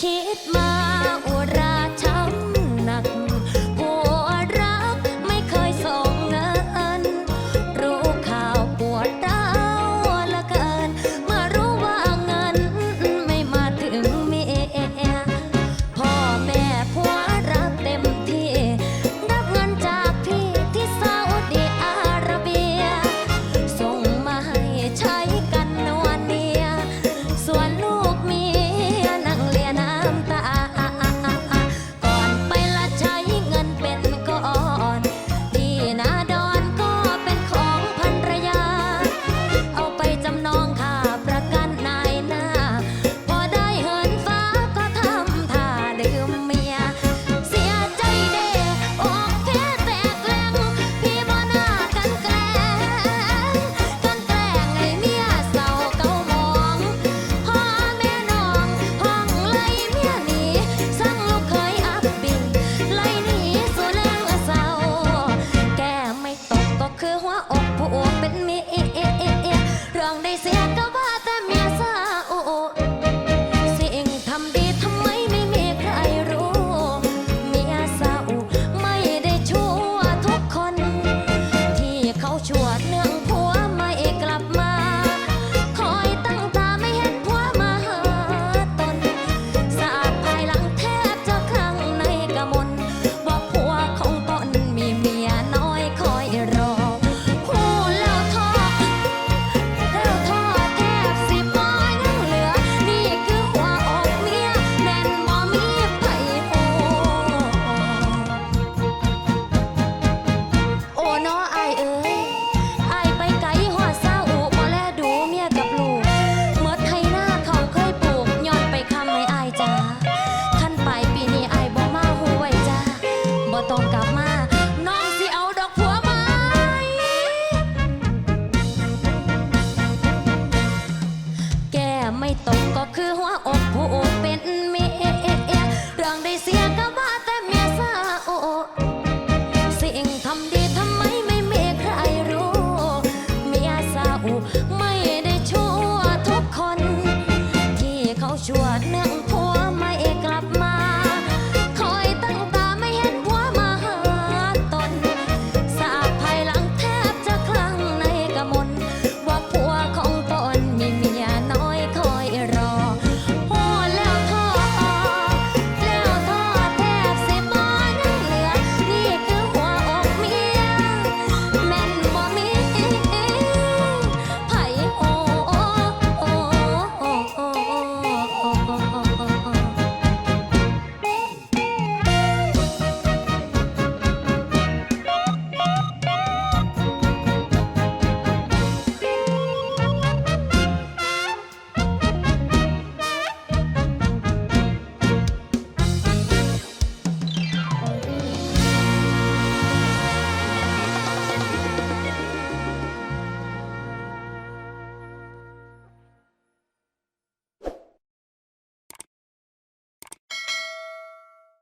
คิดมา เสียกวาแต่เมียซาโอสิ่งทำดีทำไมไม่มีใครรู้ เมียซาอุไม่